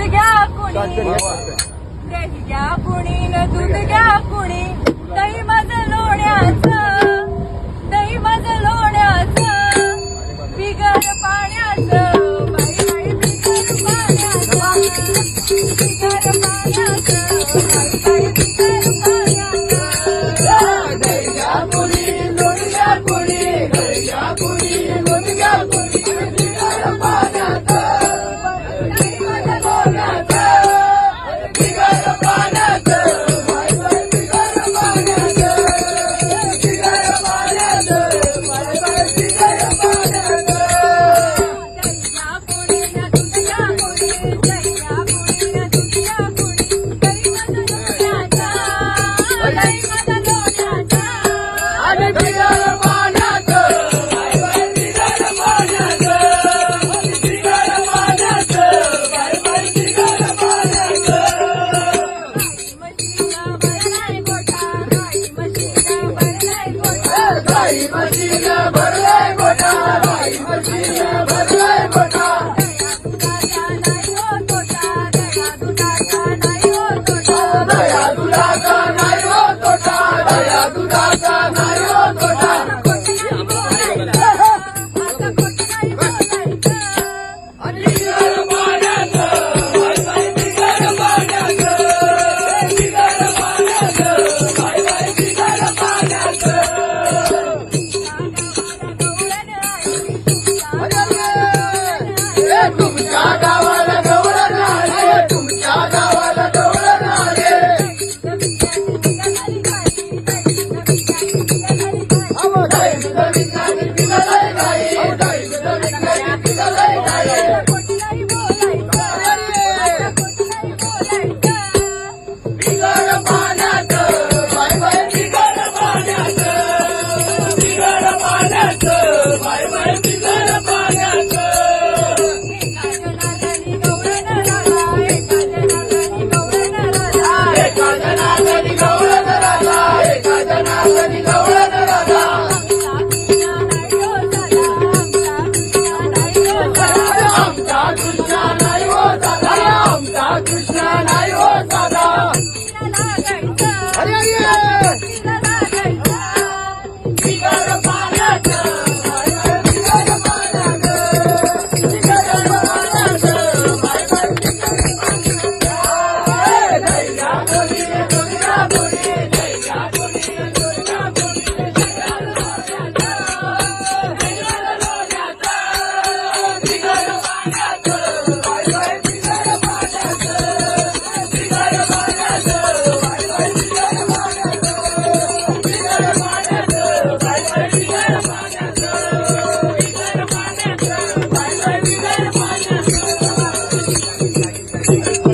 दूध घ्या कुणी. दही घ्या कुणी न दूध घ्या कुणी. दही माझ लोण्याच. दही माझ लोण्याच. बिगर पाण्याचं. Thank you. 停 Hallelujah. Yeah. on.